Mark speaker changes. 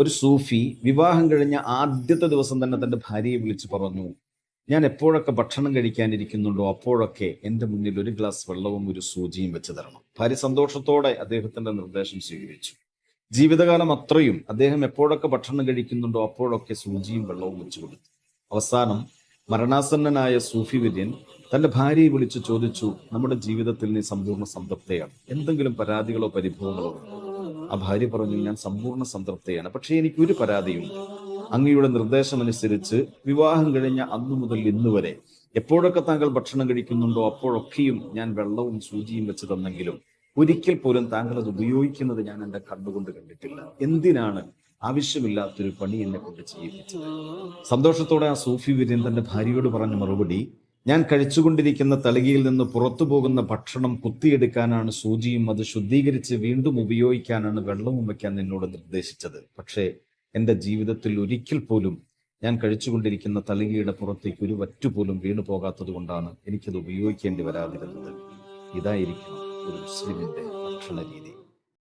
Speaker 1: ഒരു സൂഫി വിവാഹം കഴിഞ്ഞ ആദ്യത്തെ ദിവസം തന്നെ തന്റെ ഭാര്യയെ വിളിച്ച് പറഞ്ഞു ഞാൻ എപ്പോഴൊക്കെ ഭക്ഷണം കഴിക്കാനിരിക്കുന്നുണ്ടോ അപ്പോഴൊക്കെ എന്റെ മുന്നിൽ ഒരു ഗ്ലാസ് വെള്ളവും ഒരു സൂചിയും വെച്ച് തരണം. ഭാര്യ സന്തോഷത്തോടെ അദ്ദേഹത്തിന്റെ നിർദ്ദേശം സ്വീകരിച്ചു. ജീവിതകാലം അത്രയും അദ്ദേഹം എപ്പോഴൊക്കെ ഭക്ഷണം കഴിക്കുന്നുണ്ടോ അപ്പോഴൊക്കെ സൂചിയും വെള്ളവും വെച്ചു കൊടുത്തു. അവസാനം മരണാസന്നനായ സൂഫി വിര്യൻ തന്റെ ഭാര്യയെ വിളിച്ച് ചോദിച്ചു നമ്മുടെ ജീവിതത്തിൽ നീ സമ്പൂർണ സംതൃപ്തയാണ്. എന്തെങ്കിലും പരാതികളോ പരിഭവങ്ങളോ ആ ഭാര്യ പറഞ്ഞു ഞാൻ സമ്പൂർണ സംതൃപ്തയാണ്. പക്ഷേ എനിക്ക് ഒരു പരാതിയുണ്ട്. അങ്ങയുടെ നിർദ്ദേശമനുസരിച്ച് വിവാഹം കഴിഞ്ഞ അന്നു മുതൽ ഇന്ന് വരെ എപ്പോഴൊക്കെ താങ്കൾ ഭക്ഷണം കഴിക്കുന്നുണ്ടോ അപ്പോഴൊക്കെയും ഞാൻ വെള്ളവും സൂചിയും വെച്ച് തന്നെങ്കിലും ഒരിക്കൽ പോലും താങ്കൾ അത് ഉപയോഗിക്കുന്നത് ഞാൻ എന്റെ കണ്ണുകൊണ്ട് കണ്ടിട്ടില്ല. എന്തിനാണ് ആവശ്യമില്ലാത്തൊരു പണി എന്നെ കൊണ്ട് ചെയ്യിപ്പിച്ചത്? സന്തോഷത്തോടെ ആ സൂഫി വിര്യൻ തന്റെ ഭാര്യയോട് പറഞ്ഞ മറുപടി ഞാൻ കഴിച്ചുകൊണ്ടിരിക്കുന്ന തളികയിൽ നിന്ന് പുറത്തു പോകുന്ന ഭക്ഷണം കുത്തിയെടുക്കാനാണ് സൂചിയും അത് ശുദ്ധീകരിച്ച് വീണ്ടും ഉപയോഗിക്കാനാണ് വെള്ളവും വയ്ക്കാൻ എന്നോട് നിർദ്ദേശിച്ചത്. പക്ഷേ എന്റെ ജീവിതത്തിൽ ഒരിക്കൽ പോലും ഞാൻ കഴിച്ചുകൊണ്ടിരിക്കുന്ന തളികയുടെ പുറത്തേക്ക് ഒരു വറ്റുപോലും വീണു പോകാത്തത് കൊണ്ടാണ് എനിക്കത് ഉപയോഗിക്കേണ്ടി വരാതിരുന്നത്. ഇതായിരിക്കും ഒരു മുസ്ലിമിന്റെ ഭക്ഷണ രീതി